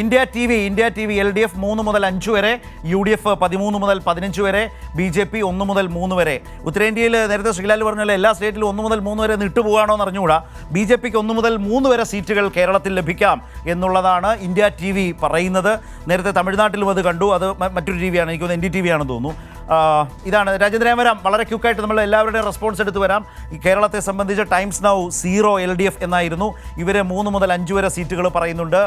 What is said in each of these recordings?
India T V India T V L D F മൂന്ന് മുതൽ അഞ്ച് വരെ യു ഡി എഫ് പതിമൂന്ന് മുതൽ പതിനഞ്ച് വരെ ബി ജെ പി ഒന്ന് മുതൽ മൂന്ന് വരെ. ഉത്തരേന്ത്യയിൽ നേരത്തെ ശ്രീലാൽ പറഞ്ഞ എല്ലാ സ്റ്റേറ്റിലും ഒന്ന് മുതൽ മൂന്ന് വരെ നിട്ടുപോകാണോ എന്ന് അറിഞ്ഞുകൂടാ. ബി ജെ പിക്ക് ഒന്ന് മുതൽ മൂന്ന് വരെ സീറ്റുകൾ കേരളത്തിൽ ലഭിക്കാം എന്നുള്ളതാണ് ഇന്ത്യ ടി വി പറയുന്നത്. നേരത്തെ തമിഴ്നാട്ടിലും അത് കണ്ടു അത് മറ്റൊരു ടി വിയാണ് എനിക്ക് തോന്നുന്നു എൻ ഡി ടി വി ആണെന്ന് തോന്നുന്നു. ഇതാണ്. രാജേന്ദ്രൻ വരാം. വളരെ ക്യുക്കായിട്ട് നമ്മൾ എല്ലാവരുടെയും റെസ്പോൺസ് എടുത്തു വരാം. ഈ കേരളത്തെ സംബന്ധിച്ച് Times Now zero L D F എന്നായിരുന്നു. ഇവരെ മൂന്ന് മുതൽ അഞ്ച് വരെ സീറ്റുകൾ പറയുന്നുണ്ട്.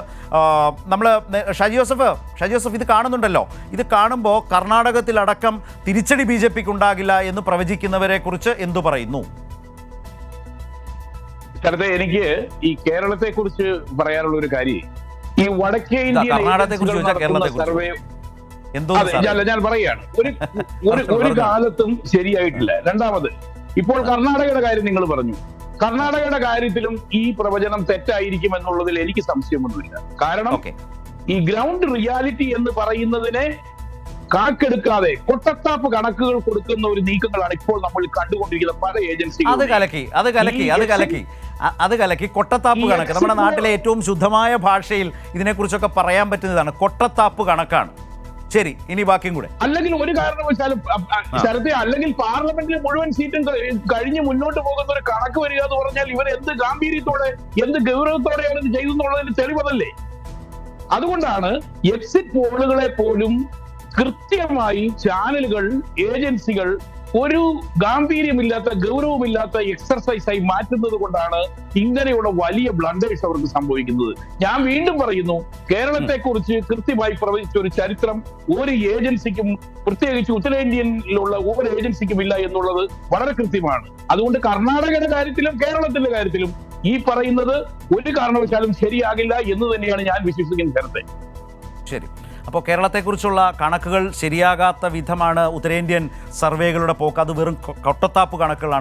നമ്മൾ ഷാജി ജോസഫ് ഷാജി ജോസഫ് ഇത് കാണുന്നുണ്ടല്ലോ. ഇത് കാണുമ്പോൾ കർണാടകത്തിലടക്കം തിരിച്ചടി ബി ജെ പിക്ക് ഉണ്ടാകില്ല എന്ന് പ്രവചിക്കുന്നവരെ കുറിച്ച് എന്തു പറയുന്നു? സ്ഥലത്തെ എനിക്ക് ഈ കേരളത്തെ കുറിച്ച് പറയാനുള്ള ഒരു കാര്യം. ഈ വടക്കേ ഇന്ത്യ സർവേ എന്തോ ഞാൻ പറയുകയാണ്. ഒരു ഒരു. കാലത്തും ശരിയായിട്ടില്ല. രണ്ടാമത് ഇപ്പോൾ കർണാടകയുടെ കാര്യം നിങ്ങൾ പറഞ്ഞു. കർണാടകയുടെ കാര്യത്തിലും ഈ പ്രവചനം തെറ്റായിരിക്കും എന്നുള്ളതിൽ എനിക്ക് സംശയമൊന്നുമില്ല. കാരണം ഈ ഗ്രൗണ്ട് റിയാലിറ്റി എന്ന് പറയുന്നതിനെ കാക്കെടുക്കാതെ കൊട്ടത്താപ്പ് കണക്കുകൾ കൊടുക്കുന്ന ഒരു നീക്കങ്ങളാണ് ഇപ്പോൾ നമ്മൾ കണ്ടുകൊണ്ടിരിക്കുന്ന പല അത് കലക്കി അത് കലക്കി അത് കലക്കി. അത് കലക്കി കൊട്ടത്താപ്പ് കണക്ക്. നമ്മുടെ നാട്ടിലെ ഏറ്റവും ശുദ്ധമായ ഭാഷയിൽ ഇതിനെക്കുറിച്ചൊക്കെ പറയാൻ പറ്റുന്നതാണ് കൊട്ടത്താപ്പ് കണക്കാണ്. ശരി ഇനി ബാക്കിയും കൂടെ. അല്ലെങ്കിൽ ഒരു കാരണവശാലും ശരത്തെ അല്ലെങ്കിൽ പാർലമെന്റിൽ മുഴുവൻ സീറ്റും കഴിഞ്ഞ് മുന്നോട്ട് പോകുന്ന ഒരു കണക്ക് വരിക എന്ന് പറഞ്ഞാൽ ഇവർ എന്ത് ഗാംഭീര്യത്തോടെ എന്ത് ഗൗരവത്തോടെയാണ് ഇത് ചെയ്തെന്നുള്ളതിന് തെളിവതല്ലേ? അതുകൊണ്ടാണ് എക്സിറ്റ് പോളുകളെ പോലും കൃത്യമായി ചാനലുകൾ ഏജൻസികൾ ഒരു ഗാംഭീര്യമില്ലാത്ത ഗൗരവമില്ലാത്ത എക്സർസൈസായി മാറ്റുന്നത് കൊണ്ടാണ് ഇങ്ങനെയുള്ള വലിയ ബ്ലണ്ടേഴ്സ് അവർക്ക് സംഭവിക്കുന്നത്. ഞാൻ വീണ്ടും പറയുന്നു കേരളത്തെ കുറിച്ച് കൃത്യമായി പ്രവചിച്ച ഒരു ചരിത്രം ഒരു ഏജൻസിക്കും പ്രത്യേകിച്ച് ഉത്തരേന്ത്യയിലുള്ള ഒരു ഏജൻസിക്കും ഇല്ല എന്നുള്ളത് വളരെ കൃത്യമാണ്. അതുകൊണ്ട് കർണാടകയുടെ കാര്യത്തിലും കേരളത്തിന്റെ കാര്യത്തിലും ഈ പറയുന്നത് ഒരു കാരണവശാലും ശരിയാകില്ല എന്ന് തന്നെയാണ് ഞാൻ വിശ്വസിക്കുന്ന നേരത്തെ. ശരി. അപ്പോൾ കേരളത്തെക്കുറിച്ചുള്ള കണക്കുകൾ ശരിയാകാത്ത വിധമാണ് ഉത്തരേന്ത്യൻ സർവേകളുടെ പോക്ക്. അത് വെറും കൊട്ടത്താപ്പ് കണക്കുകളാണ്.